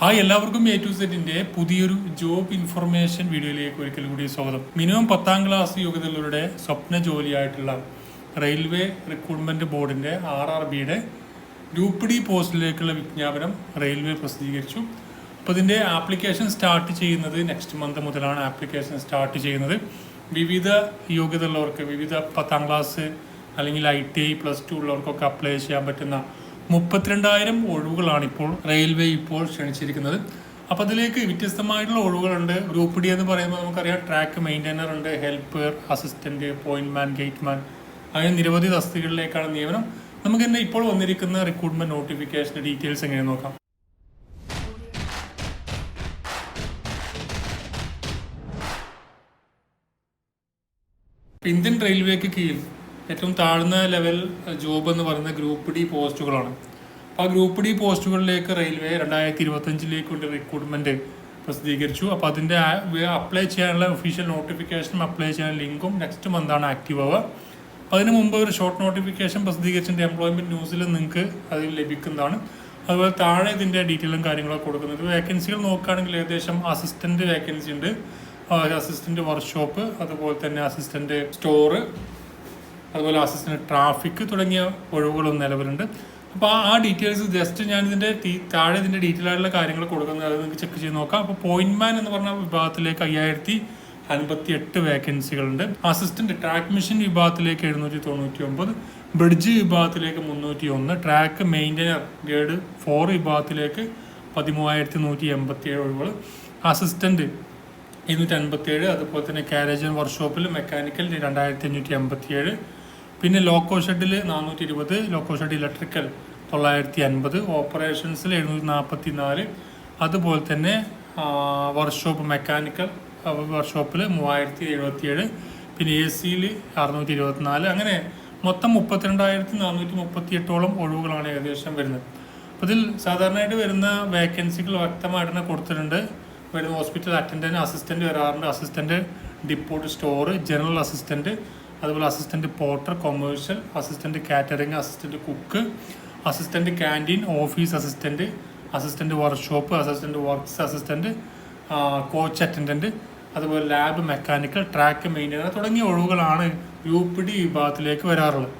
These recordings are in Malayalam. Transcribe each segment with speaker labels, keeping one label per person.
Speaker 1: ഹായ് എല്ലാവർക്കും എ ടു സെറ്റിന്റെ പുതിയൊരു ജോബ് ഇൻഫർമേഷൻ വീഡിയോയിലേക്ക് ഒരിക്കൽ കൂടി സ്വാഗതം. മിനിമം പത്താം ക്ലാസ് യോഗ്യതകളുടെ സ്വപ്ന ജോലിയായിട്ടുള്ള റെയിൽവേ റിക്രൂട്ട്മെന്റ് ബോർഡിന്റെ ആർ ആർ ബിയുടെ ഗ്രൂപ്പ് ഡി പോസ്റ്റിലേക്കുള്ള വിജ്ഞാപനം റെയിൽവേ പ്രസിദ്ധീകരിച്ചു. അപ്പോൾ ഇതിന്റെ ആപ്ലിക്കേഷൻ സ്റ്റാർട്ട് ചെയ്യുന്നത് നെക്സ്റ്റ് മന്ത് മുതലാണ് ആപ്ലിക്കേഷൻ സ്റ്റാർട്ട് ചെയ്യുന്നത്. വിവിധ യോഗ്യത ഉള്ളവർക്ക് വിവിധ പത്താം ക്ലാസ് അല്ലെങ്കിൽ I T I plus two ഉള്ളവർക്കൊക്കെ apply ചെയ്യാൻ പറ്റുന്ന മുപ്പത്തിരണ്ടായിരം ഒഴിവുകളാണ് ഇപ്പോൾ റെയിൽവേ ഇപ്പോൾ ക്ഷണിച്ചിരിക്കുന്നത്. അപ്പോൾ അതിലേക്ക് വ്യത്യസ്തമായിട്ടുള്ള ഒഴിവുകളുണ്ട്. ഗ്രൂപ്പ് ഡി എന്ന് പറയുമ്പോൾ നമുക്കറിയാം ട്രാക്ക് മെയിന്റൈനർ ഉണ്ട് helper assistant point man gate man അങ്ങനെ നിരവധി തസ്തികളിലേക്കാണ് നിയമനം. നമുക്ക് തന്നെ ഇപ്പോൾ വന്നിരിക്കുന്ന റിക്രൂട്ട്മെന്റ് നോട്ടിഫിക്കേഷന്റെ ഡീറ്റെയിൽസ് എങ്ങനെ നോക്കാം? ഇന്ത്യൻ റെയിൽവേക്ക് കീഴിൽ ഏറ്റവും താഴ്ന്ന ലെവൽ ജോബ് എന്ന് പറയുന്ന ഗ്രൂപ്പ് ഡി പോസ്റ്റുകളാണ്. അപ്പോൾ ആ ഗ്രൂപ്പ് ഡി പോസ്റ്റുകളിലേക്ക് റെയിൽവേ രണ്ടായിരത്തി ഇരുപത്തഞ്ചിലേക്ക് വേണ്ടി റിക്രൂട്ട്മെന്റ് പ്രസിദ്ധീകരിച്ചു. അപ്പോൾ അതിന്റെ അപ്ലൈ ചെയ്യാനുള്ള ഒഫീഷ്യൽ നോട്ടിഫിക്കേഷനും അപ്ലൈ ചെയ്യാനുള്ള ലിങ്കും നെക്സ്റ്റ് മന്താണ് ആക്റ്റീവ് ആവുക. അതിന് മുമ്പ് ഒരു ഷോർട്ട് നോട്ടിഫിക്കേഷൻ പ്രസിദ്ധീകരിച്ചിട്ടുണ്ട് എംപ്ലോയ്മെന്റ് ന്യൂസിൽ നിങ്ങൾക്ക് അതിൽ ലഭിക്കുന്നതാണ്. അതുപോലെ താഴെ ഇതിന്റെ ഡീറ്റെയിലും കാര്യങ്ങളൊക്കെ കൊടുക്കുന്നത് വേക്കൻസികൾ നോക്കുകയാണെങ്കിൽ ഏകദേശം അസിസ്റ്റന്റ് വേക്കൻസി ഉണ്ട്. അസിസ്റ്റന്റ് വർക്ക്ഷോപ്പ് അതുപോലെ തന്നെ അസിസ്റ്റന്റ് സ്റ്റോറ് അതുപോലെ അസിസ്റ്റന്റ് ട്രാഫിക് തുടങ്ങിയ ഒഴിവുകളും നിലവിലുണ്ട്. അപ്പോൾ ആ ഡീറ്റെയിൽസ് ജസ്റ്റ് ഞാൻ ഇതിന്റെ താഴെ ഇതിന്റെ ഡീറ്റെയിൽ ആയിട്ടുള്ള കാര്യങ്ങൾ കൊടുക്കുന്നത് അത് നിങ്ങൾക്ക് ചെക്ക് ചെയ്ത് നോക്കാം. അപ്പോൾ പോയിന്റ് മാൻ എന്ന് പറഞ്ഞ വിഭാഗത്തിലേക്ക് അയ്യായിരത്തി അൻപത്തി എട്ട് വേക്കൻസികളുണ്ട് അസിസ്റ്റന്റ് ട്രാക്ക് മെഷീൻ വിഭാഗത്തിലേക്ക് എഴുന്നൂറ്റി തൊണ്ണൂറ്റി ഒമ്പത് ബ്രിഡ്ജ് വിഭാഗത്തിലേക്ക് മുന്നൂറ്റി ഒന്ന് ട്രാക്ക് മെയിന്റനർ ഗ്രേഡ് ഫോർ വിഭാഗത്തിലേക്ക് പതിമൂവായിരത്തി നൂറ്റി എൺപത്തി ഏഴ് ഒഴിവുകൾ. അസിസ്റ്റന്റ് ഇരുന്നൂറ്റി അൻപത്തി ഏഴ് അതുപോലെ തന്നെ കാരേജ് വർക്ക്ഷോപ്പിൽ മെക്കാനിക്കൽ രണ്ടായിരത്തി അഞ്ഞൂറ്റി എൺപത്തി ഏഴ് പിന്നെ ലോക്കോ ഷെഡിൽ നാനൂറ്റി ഇരുപത് ലോക്കോ ഷെഡ് ഇലക്ട്രിക്കൽ തൊള്ളായിരത്തി അൻപത് ഓപ്പറേഷൻസിൽ എഴുന്നൂറ്റി നാൽപ്പത്തി നാല് അതുപോലെ തന്നെ വർക്ക്ഷോപ്പ് മെക്കാനിക്കൽ വർക്ക്ഷോപ്പിൽ മൂവായിരത്തി എഴുപത്തി ഏഴ് പിന്നെ എ സിയിൽ അറുന്നൂറ്റി ഇരുപത്തിനാല് അങ്ങനെ മൊത്തം മുപ്പത്തിരണ്ടായിരത്തി നാനൂറ്റി മുപ്പത്തി എട്ടോളം ഒഴിവുകളാണ് ഏകദേശം വരുന്നത്. അപ്പോൾ ഇതിൽ സാധാരണയായിട്ട് വരുന്ന വേക്കൻസികൾ വ്യക്തമായിട്ട് തന്നെ കൊടുത്തിട്ടുണ്ട്. വരുന്ന ഹോസ്പിറ്റൽ അറ്റൻഡന്റ് അസിസ്റ്റന്റ് വരാറുണ്ട്. Assistant depot store general assistant അതുപോലെ assistant porter commercial assistant catering assistant cook assistant canteen office assistant assistant workshop assistant works assistant coach attendant അതുപോലെ ലാബ് മെക്കാനിക്കൽ ട്രാക്ക് മെയിന്റനർ തുടങ്ങിയ ഒഴിവുകളാണ് യു പി ഡി വിഭാഗത്തിലേക്ക് വരാറുള്ളത്.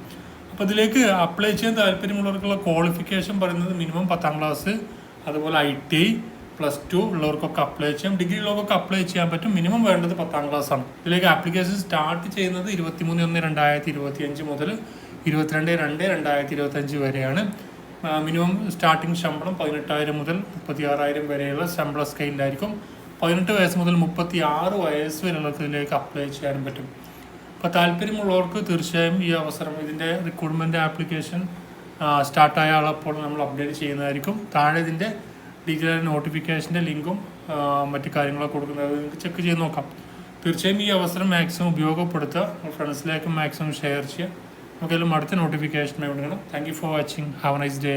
Speaker 1: അപ്പോൾ ഇതിലേക്ക് അപ്ലൈ ചെയ്യാൻ താല്പര്യമുള്ളവർക്കുള്ള ക്വാളിഫിക്കേഷൻ പറയുന്നത് മിനിമം പത്താം ക്ലാസ് അതുപോലെ ഐ ടി പ്ലസ് ടു ഉള്ളവർക്കൊക്കെ അപ്ലൈ ചെയ്യാം. ഡിഗ്രി ഉള്ളവർക്കൊക്കെ അപ്ലൈ ചെയ്യാൻ പറ്റും. മിനിമം വേണ്ടത് പത്താം ക്ലാസ് ആണ്. ഇതിലേക്ക് ആപ്ലിക്കേഷൻ സ്റ്റാർട്ട് ചെയ്യുന്നത് ഇരുപത്തിമൂന്ന് ഒന്ന് രണ്ടായിരത്തി ഇരുപത്തി അഞ്ച് മുതൽ ഇരുപത്തിരണ്ട് രണ്ട് രണ്ടായിരത്തി ഇരുപത്തി അഞ്ച് വരെയാണ് മിനിമം സ്റ്റാർട്ടിംഗ് ശമ്പളം പതിനെട്ടായിരം മുതൽ മുപ്പത്തി ആറായിരം വരെയുള്ള ശമ്പള സ്കെയിലായിരിക്കും പതിനെട്ട് വയസ്സ് മുതൽ മുപ്പത്തി ആറ് വയസ്സ് വരെയുള്ളവർക്ക് ഇതിലേക്ക് അപ്ലൈ ചെയ്യാനും പറ്റും. അപ്പോൾ താല്പര്യമുള്ളവർക്ക് തീർച്ചയായും ഈ അവസരം ഇതിന്റെ റിക്രൂട്ട്മെന്റ് ആപ്ലിക്കേഷൻ സ്റ്റാർട്ടായ ആളപ്പോൾ നമ്മൾ അപ്ഡേറ്റ് ചെയ്യുന്നതായിരിക്കും. താഴെ ഇതിന്റെ ഡീറ്റെയിൽ നോട്ടിഫിക്കേഷന്റെ ലിങ്കും മറ്റു കാര്യങ്ങളൊക്കെ കൊടുക്കുന്നത് നിങ്ങൾക്ക് ചെക്ക് ചെയ്ത് നോക്കാം. തീർച്ചയായും ഈ അവസരം മാക്സിമം ഉപയോഗപ്പെടുത്തുക. ഫ്രണ്ട്സിലേക്ക് മാക്സിമം ഷെയർ ചെയ്യുക. നമുക്കെല്ലാം അടുത്ത നോട്ടിഫിക്കേഷൻ വേണം thank you for watching have nice day